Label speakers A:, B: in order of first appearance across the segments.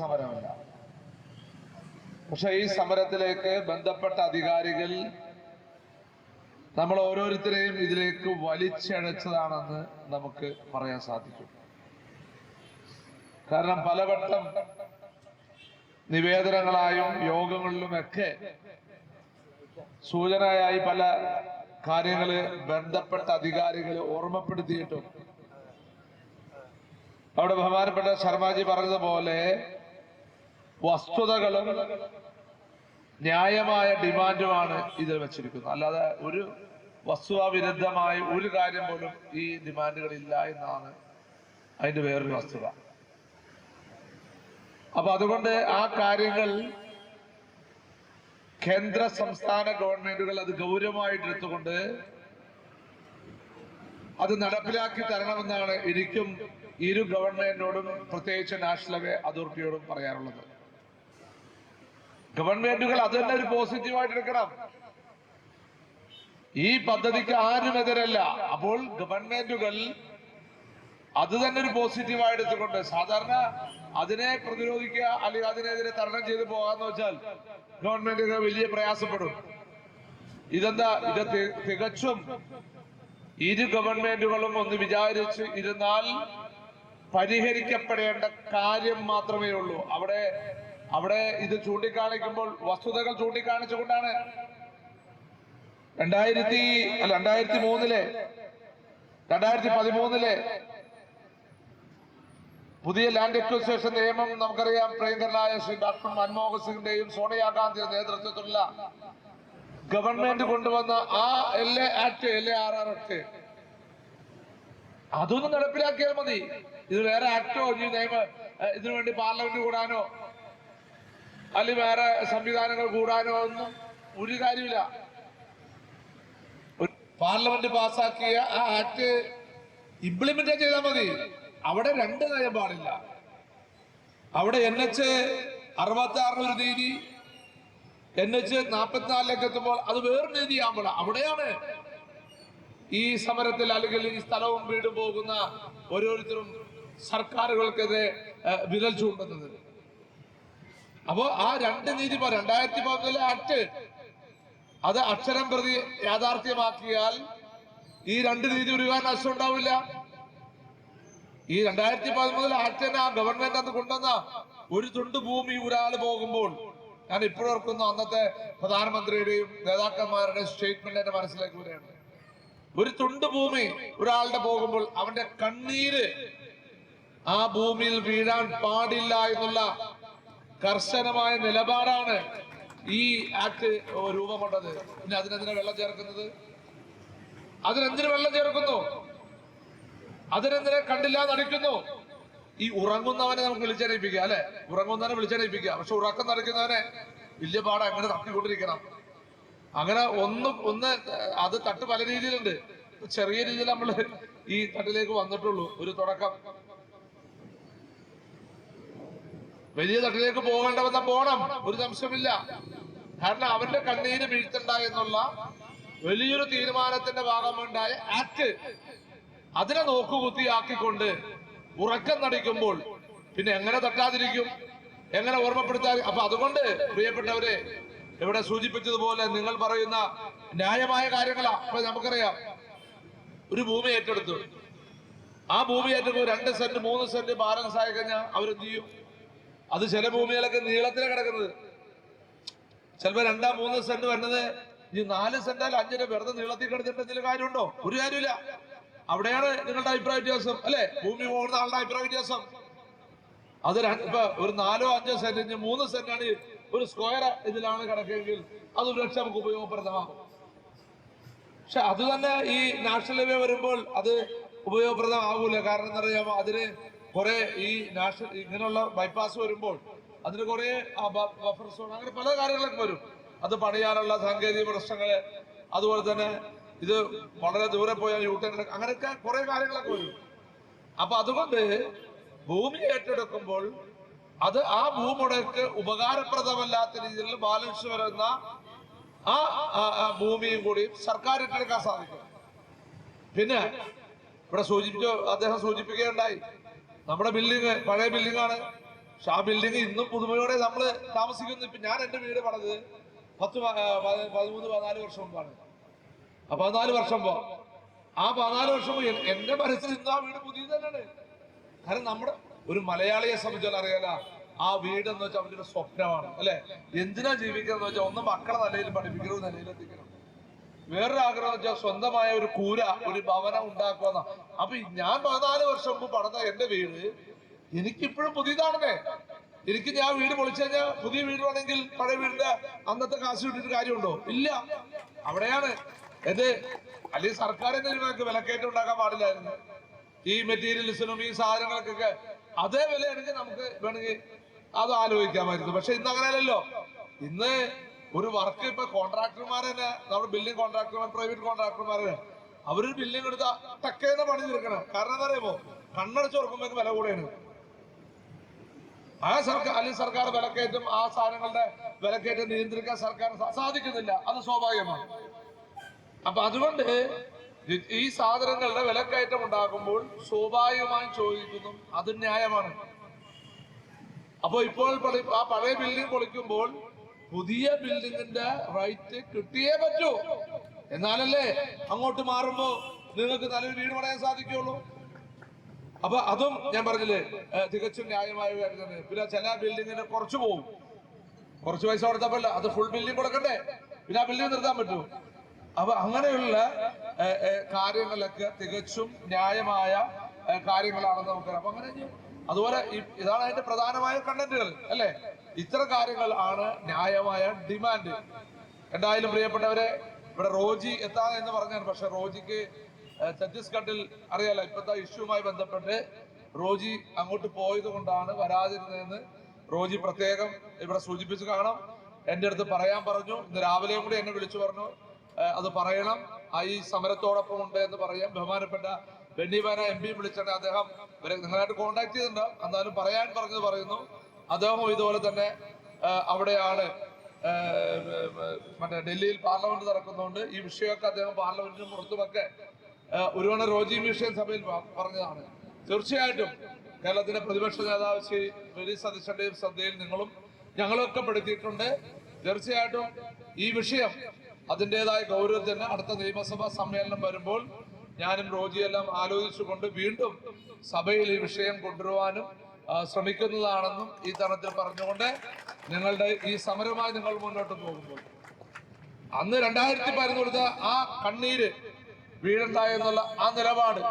A: സമരമല്ല. പക്ഷെ ഈ സമരത്തിലേക്ക് ബന്ധപ്പെട്ട അധികാരികൾ നമ്മൾ ഓരോരുത്തരെയും ഇതിലേക്ക് വലിച്ചഴച്ചതാണെന്ന് നമുക്ക് പറയാൻ സാധിക്കും. കാരണം പലവട്ടം നിവേദനങ്ങളായും യോഗങ്ങളിലുമൊക്കെ സൂചനയായി പല കാര്യങ്ങൾ ബന്ധപ്പെട്ട അധികാരികൾ ഓർമ്മപ്പെടുത്തിയിട്ടും. അവിടെ ബഹുമാനപ്പെട്ട ശർമാജി പറഞ്ഞതുപോലെ വസ്തുതകളും ന്യായമായ ഡിമാൻഡുമാണ് ഇതിൽ വെച്ചിരിക്കുന്നത്. അല്ലാതെ ഒരു വസ്തുതാവിരുദ്ധമായ ഒരു കാര്യം പോലും ഈ ഡിമാൻഡുകളില്ല എന്നാണ് അതിന്റെ വേറൊരു വസ്തുത. അപ്പൊ അതുകൊണ്ട് ആ കാര്യങ്ങൾ കേന്ദ്ര സംസ്ഥാന ഗവൺമെന്റുകൾ അത് ഗൗരവമായിട്ട് എടുത്തുകൊണ്ട് അത് നടപ്പിലാക്കി തരണമെന്നാണ് എനിക്കും ഇരു ഗവൺമെന്റിനോടും പ്രത്യേകിച്ച് നാഷണൽ അതോറിറ്റിയോടും പറയാനുള്ളത് ഗവൺമെന്റുകൾ അത് തന്നെ ഒരു പോസിറ്റീവായിട്ട് എടുക്കണം ഈ പദ്ധതിക്ക് ആരും എതിരല്ല. അപ്പോൾ ഗവൺമെന്റുകൾ അത് തന്നെ ഒരു പോസിറ്റീവായി എടുത്തുകൊണ്ട് സാധാരണ അതിനെ പ്രതിരോധിക്കുക അല്ലെങ്കിൽ അതിനെതിരെ തരണം ചെയ്ത് പോകാന്ന് വെച്ചാൽ ഗവൺമെന്റുകൾ വലിയ പ്രയാസപ്പെടും. ഇതെന്താ? ഇത് തികച്ചും ഇരു ഗവൺമെന്റുകളും ഒന്ന് വിചാരിച്ച് ഇരുന്നാൽ പരിഹരിക്കപ്പെടേണ്ട കാര്യം മാത്രമേ ഉള്ളൂ. അവിടെ അവിടെ ഇത് ചൂണ്ടിക്കാണിക്കുമ്പോൾ വസ്തുതകൾ ചൂണ്ടിക്കാണിച്ചുകൊണ്ടാണ് രണ്ടായിരത്തി അല്ല രണ്ടായിരത്തി മൂന്നിലെ രണ്ടായിരത്തി പതിമൂന്നിലെ പുതിയ ലാൻഡ് അക്വിസിഷൻ നിയമം നമുക്കറിയാം. പ്രിയങ്കരനായ ശ്രീ ഡോക്ടർ മൻമോഹൻ സിംഗിന്റെയും സോണിയാഗാന്ധിയുടെ നേതൃത്വത്തിലുള്ള ഗവൺമെന്റ് കൊണ്ടുവന്ന ആ L A act L A R R act അതൊന്നും നടപ്പിലാക്കിയാൽ മതി. ഇത് വേറെ ആക്ടോ ഇനി നിയമ ഇതിനു വേണ്ടി പാർലമെന്റ് കൂടാനോ അല്ലെങ്കിൽ വേറെ സംവിധാനങ്ങൾ കൂടാനോ ഒന്നും ഒരു കാര്യമില്ല. പാർലമെന്റ് പാസാക്കിയ ആ ആക്ട് ഇംപ്ലിമെന്റ് ചെയ്താൽ മതി. അവിടെ രണ്ട് നയം പാടില്ല. അവിടെ എൻ എച്ച് അറുപത്തി ആറിന് ഒരു നീതി എൻ എച്ച് നാൽപ്പത്തിനാലിലേക്ക് എത്തുമ്പോൾ അത് വേറെ നീതിയാകുമ്പോൾ അവിടെയാണ് ഈ സമരത്തിൽ അല്ലെങ്കിൽ ഈ സ്ഥലവും വീടും പോകുന്ന ഓരോരുത്തരും സർക്കാരുകൾക്കെതിരെ വിരൽ ചൂണ്ടുന്നത്. അപ്പോ ആ രണ്ട് നീതി പോ- രണ്ടായിരത്തി പതിനൊന്നിലെ ആക്ട് അത് അക്ഷരം പ്രതി യാഥാർത്ഥ്യമാക്കിയാൽ ഈ രണ്ട് നീതി ഒരുക്കാൻ നഷ്ടം ഉണ്ടാവില്ല. ഈ രണ്ടായിരത്തി പതിമൂന്നിലെ ആക്ടിനെ ആ ഗവൺമെന്റ് അന്ന് കൊണ്ടുവന്ന ഒരു തുണ്ട് ഭൂമി ഒരാൾ പോകുമ്പോൾ ഞാൻ ഇപ്പോഴോർക്കുന്നു അന്നത്തെ പ്രധാനമന്ത്രിയുടെയും നേതാക്കന്മാരുടെ സ്റ്റേറ്റ്മെന്റ് എന്റെ മനസ്സിലേക്ക് വരികയാണ്. ഒരു തുണ്ട് ഭൂമി ഒരാളുടെ പോകുമ്പോൾ അവന്റെ കണ്ണീര് ആ ഭൂമിയിൽ വീഴാൻ പാടില്ല എന്നുള്ള കർശനമായ നിലപാടാണ് ഈ ആക്ട് രൂപം കൊണ്ടത്. പിന്നെ അതിനെന്തിനാ വെള്ളം ചേർക്കുന്നത്? അതിനെന്തിനു വെള്ളം ചേർക്കുന്നു? അതിനെന്തിനെ കണ്ടില്ല നടിക്കുന്നു ഈ ഉറങ്ങുന്നവനെ നമുക്ക് വിളിച്ചറിയിപ്പിക്കുക അല്ലെ? ഉറങ്ങുന്നവനെ വിളിച്ചറിയിപ്പിക്കുക പക്ഷെ ഉറക്കം നടക്കുന്നവനെ വലിയ പാടം അങ്ങനെ തട്ടിക്കൊണ്ടിരിക്കണം. അങ്ങനെ ഒന്ന് ഒന്ന് അത് തട്ട് പല രീതിയിലുണ്ട്. ചെറിയ രീതിയിൽ നമ്മൾ ഈ തട്ടിലേക്ക് വന്നിട്ടുള്ളൂ. ഒരു തുടക്കം. വലിയ തട്ടിലേക്ക് പോകേണ്ടവന്ന പോണം. ഒരു സംശയമില്ല കാരണം അവരുടെ കണ്ണീര് വീഴ്ത്തണ്ട എന്നുള്ള വലിയൊരു തീരുമാനത്തിന്റെ ഭാഗമുണ്ടായ ആക്ട് അതിനെ നോക്കുകുത്തിയാക്കിക്കൊണ്ട് ഉറക്കം നടിക്കുമ്പോൾ പിന്നെ എങ്ങനെ തട്ടാതിരിക്കും? എങ്ങനെ ഓർമ്മപ്പെടുത്താ അപ്പൊ അതുകൊണ്ട് പ്രിയപ്പെട്ടവരെ ഇവിടെ സൂചിപ്പിച്ചതുപോലെ നിങ്ങൾ പറയുന്ന ന്യായമായ കാര്യങ്ങളാ. അപ്പൊ നമുക്കറിയാം ഒരു ഭൂമി ഏറ്റെടുത്തു. ആ ഭൂമി ഏറ്റെടുക്കുമ്പോൾ രണ്ട് സെന്റ് മൂന്ന് സെന്റ് ബാലൻസ് ആയി കഴിഞ്ഞാൽ അവരെന്ത് ചെയ്യും? അത് ചില ഭൂമികളൊക്കെ നീളത്തിലാണ് കിടക്കുന്നത്. ചിലപ്പോ രണ്ടാം മൂന്ന് സെന്റ് വരുന്നത് ഇനി നാല് സെന്റാൽ അഞ്ചര വെറുതെ നീളത്തിൽ കിടന്നിട്ട് എന്തെങ്കിലും കാര്യമുണ്ടോ? ഒരു കാര്യമില്ല അവിടെയാണ് നിങ്ങളുടെ അഭിപ്രായ വ്യത്യാസം അല്ലെ? ഭൂമി പോകുന്ന ആളുടെ അഭിപ്രായ വ്യത്യാസം. അത് ഇപ്പൊ ഒരു നാലോ അഞ്ചോ സെന്റ് ഇനി മൂന്ന് സെന്റാണ് ഒരു സ്ക്വയർ ഇതിലാണ് കിടക്കെങ്കിൽ അത് ഒരു ലക്ഷം നമുക്ക് ഉപയോഗപ്രദമാകും. പക്ഷെ അത് തന്നെ ഈ നാഷണൽ ഹൈവേ വരുമ്പോൾ അത് ഉപയോഗപ്രദമാകൂല കാരണം എന്താ പറയാ അതിന് കുറെ ഈ നാഷണൽ ഇങ്ങനെയുള്ള ബൈപ്പാസ് വരുമ്പോൾ അതിന് കുറെ ബഫർ സോൺ അങ്ങനെ പല കാര്യങ്ങളൊക്കെ വരും. അത് പണിയാനുള്ള സാങ്കേതിക പ്രശ്നങ്ങൾ അതുപോലെ തന്നെ ഇത് വളരെ ദൂരെ പോയാൽ യൂട്ടേൺ അങ്ങനെയൊക്കെ കുറെ കാര്യങ്ങളൊക്കെ വരും. അപ്പൊ അതുകൊണ്ട് ഭൂമി ഏറ്റെടുക്കുമ്പോൾ അത് ആ ഭൂമുടക്ക് ഉപകാരപ്രദമല്ലാത്ത രീതിയിൽ ബാലൻസ് വരുന്ന ആ ഭൂമിയും കൂടി സർക്കാർ ഏറ്റെടുക്കാൻ സാധിക്കും. പിന്നെ ഇവിടെ സൂചിപ്പിച്ചു അദ്ദേഹം സൂചിപ്പിക്കുകയുണ്ടായി. നമ്മുടെ ബിൽഡിങ് പഴയ ബിൽഡിംഗ് ആണ് പക്ഷെ ആ ബിൽഡിംഗ് ഇന്നും പുതുമയോടെ നമ്മൾ താമസിക്കുന്നു. ഇപ്പൊ ഞാൻ എന്റെ വീട് പണിത് പത്ത് പതിമൂന്ന് പതിനാല് വർഷം മുമ്പാണ്. ആ പതിനാല് വർഷം മുമ്പ്. ആ പതിനാല് വർഷം മുമ്പ് എന്റെ മനസ്സിൽ ഇന്ന് ആ വീട് പുതിയത് തന്നെയാണ്. കാരണം നമ്മുടെ ഒരു മലയാളിയെ സംബന്ധിച്ചാൽ അറിയാല ആ വീട് എന്ന് വെച്ചാൽ അവരുടെ സ്വപ്നമാണ് അല്ലെ? എന്തിനാ എന്ന് വെച്ചാൽ ഒന്ന് മക്കളെ നിലയിൽ പഠിപ്പിക്കണം നിലയിൽ എത്തിക്കണം. വേറൊരു ആഗ്രഹം വെച്ചാൽ സ്വന്തമായ ഒരു കൂര ഒരു ഭവനം ഉണ്ടാക്കുക അപ്പൊ ഞാൻ പതിനാല് വർഷം മുമ്പ് പണിത എന്റെ വീട് എനിക്കിപ്പോഴും പുതിയതാണല്ലേ എനിക്ക് ഞാൻ വീട് പൊളിച്ചു കഴിഞ്ഞാൽ പുതിയ വീട് വേണമെങ്കിൽ പഴയ വീടിന്റെ അന്നത്തെ കാശ് കിട്ടിയിട്ട് കാര്യമുണ്ടോ? ഇല്ല. അവിടെയാണ്. എന്ത് അല്ലെങ്കിൽ സർക്കാർ തന്നെ ഇതിനൊക്കെ വിലക്കയറ്റം ഉണ്ടാക്കാൻ പാടില്ലായിരുന്നു. ഈ മെറ്റീരിയൽസിനും ഈ സാധനങ്ങൾക്കൊക്കെ അതേ വിലയാണെങ്കിൽ നമുക്ക് വേണമെങ്കിൽ അത് ആലോചിക്കാമായിരുന്നു. പക്ഷെ ഇന്ന് അങ്ങനെയല്ലല്ലോ. ഇന്ന് ഒരു വർക്ക് ഇപ്പൊ കോൺട്രാക്ടർമാരെ തന്നെ നമ്മുടെ ബിൽഡിംഗ് കോൺട്രാക്ടർമാർ പ്രൈവറ്റ് കോൺട്രാക്ടർമാർ അവരൊരു ബിൽഡിംഗ് എടുത്ത് ടക്കേന്ന് പണി തീർക്കണം. കാരണം എന്താ പറയുമ്പോ കണ്ണടച്ച് തുറക്കുമ്പോൾ വില കൂടെയാണ്. ആ സർക്കാർ അല്ലെങ്കിൽ സർക്കാർ വിലക്കയറ്റം ആ സാധനങ്ങളുടെ വിലക്കയറ്റം നിയന്ത്രിക്കാൻ സർക്കാർ സാധിക്കുന്നില്ല. അത് സ്വാഭാവികമാണ്. അപ്പൊ അതുകൊണ്ട് ഈ സാധനങ്ങളുടെ വിലക്കയറ്റം ഉണ്ടാകുമ്പോൾ സ്വാഭാവികമായും ചോദിക്കുന്നു അത് ന്യായമാണ്. അപ്പോൾ ഇപ്പോൾ ആ പഴയ ബിൽഡിംഗ് പൊളിക്കുമ്പോൾ പുതിയ ബിൽഡിങ്ങിന്റെ റൈറ്റ് കിട്ടിയേ പറ്റൂ. എന്നാലല്ലേ അങ്ങോട്ട് മാറുമ്പോ നിങ്ങൾക്ക് നല്ലൊരു വീട് പണയാൻ സാധിക്കുള്ളൂ. അപ്പൊ അതും ഞാൻ പറഞ്ഞില്ലേ തികച്ചും ന്യായമായ കാര്യമാണ് പിന്നെ ചില ബിൽഡിങ്ങിന് കുറച്ച് പോവും. കുറച്ച് പൈസ കൊടുത്തപ്പല്ല അത് ഫുൾ ബിൽഡിംഗ് കൊടുക്കണ്ടേ? പിന്നെ ആ ബില്ലിംഗ് നിർത്താൻ പറ്റൂ. അപ്പൊ അങ്ങനെയുള്ള കാര്യങ്ങളൊക്കെ തികച്ചും ന്യായമായ കാര്യങ്ങളാണെന്ന് നമുക്കറിയാം. അപ്പൊ അങ്ങനെ അതുപോലെ ഇതാണ് അതിന്റെ പ്രധാനമായ കണ്ടന്റുകൾ അല്ലെ? ഇത്തരം കാര്യങ്ങൾ ആണ് ന്യായമായ ഡിമാൻഡ്. എന്തായാലും പ്രിയപ്പെട്ടവരെ ഇവിടെ റോജി എത്താൻ എന്ന് പറഞ്ഞാണ്. പക്ഷെ റോജിക്ക് ഛത്തീസ്ഗഡിൽ അറിയാലോ ഇപ്പോഴത്തെ ഇഷ്യൂമായി ബന്ധപ്പെട്ട് റോജി അങ്ങോട്ട് പോയത് കൊണ്ടാണ് വരാതിരുന്നതെന്ന് റോജി പ്രത്യേകം ഇവിടെ സൂചിപ്പിച്ച് കാണാം. എന്റെ അടുത്ത് പറയാൻ പറഞ്ഞു. ഇന്ന് രാവിലെയും കൂടി എന്നെ വിളിച്ചു പറഞ്ഞു. അത് പറയണം. ആ ഈ സമരത്തോടൊപ്പം ഉണ്ട് എന്ന് പറയാം. ബഹുമാനപ്പെട്ട ബെന്നി ബാന എം പി വിളിച്ചിട്ട് അദ്ദേഹം നിങ്ങളായിട്ട് കോണ്ടാക്ട് ചെയ്തിട്ടുണ്ട്. എന്നാലും പറയാൻ പറഞ്ഞത് പറയുന്നു. അദ്ദേഹം ഇതുപോലെ തന്നെ അവിടെയാണ് മറ്റേ ഡൽഹിയിൽ പാർലമെന്റ് നടക്കുന്നതുകൊണ്ട് ഈ വിഷയമൊക്കെ അദ്ദേഹം പാർലമെന്റിന് പുറത്തുമൊക്കെ ഒരുവണ റോജി മിഷൻ സഭയിൽ പറഞ്ഞതാണ്. തീർച്ചയായിട്ടും കേരളത്തിന്റെ പ്രതിപക്ഷ നേതാവ് ശ്രീ വി സതീശന്റെയും ശ്രദ്ധയിൽ നിങ്ങളും ഞങ്ങളൊക്കെ പെടുത്തിയിട്ടുണ്ട്. തീർച്ചയായിട്ടും ഈ വിഷയം അതിന്റെതായ ഗൗരവത്തിന് അടുത്ത നിയമസഭാ സമ്മേളനം വരുമ്പോൾ ഞാനും റോജിയെല്ലാം ആലോചിച്ചുകൊണ്ട് വീണ്ടും സഭയിൽ ഈ വിഷയം കൊണ്ടുവരുവാനും ശ്രമിക്കുന്നതാണെന്നും ഈ തരത്തിൽ പറഞ്ഞുകൊണ്ട് നിങ്ങളുടെ ഈ സമരമായി നിങ്ങൾ മുന്നോട്ട് പോകുമ്പോൾ. അന്ന് രണ്ടായിരത്തി പതിനൊന്ന് ആ കണ്ണീര് വീഴണ്ട എന്നുള്ള ആ നിലപാട്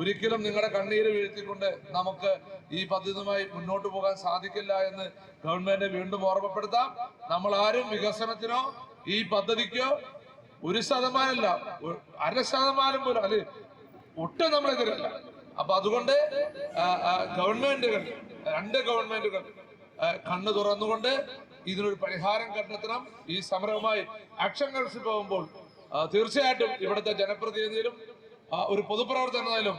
A: ഒരിക്കലും നിങ്ങളുടെ കണ്ണീര് വീഴ്ത്തിക്കൊണ്ട് നമുക്ക് ഈ പദ്ധതിയുമായി മുന്നോട്ട് പോകാൻ സാധിക്കില്ല എന്ന് ഗവൺമെന്റ് വീണ്ടും ഓർമ്മപ്പെടുത്താം. നമ്മൾ ആരും വികസനത്തിനോ ഈ പദ്ധതിക്കോ ഒരു ശതമാനമല്ല അര ശതമാനം പോലും അല്ലെ ഒട്ടും നമ്മളെതിരല്ല. അപ്പൊ അതുകൊണ്ട് ഗവൺമെന്റുകൾ രണ്ട് ഗവൺമെന്റുകൾ കണ്ണു തുറന്നുകൊണ്ട് ഇതിനൊരു പരിഹാരം കണ്ടെത്തണം. ഈ സമരവുമായി ആക്ഷൻ കൗൺസിൽ പോകുമ്പോൾ തീർച്ചയായിട്ടും ഇവിടുത്തെ ജനപ്രതിനിധിയിലും ഒരു പൊതുപ്രവർത്തനത്തിലും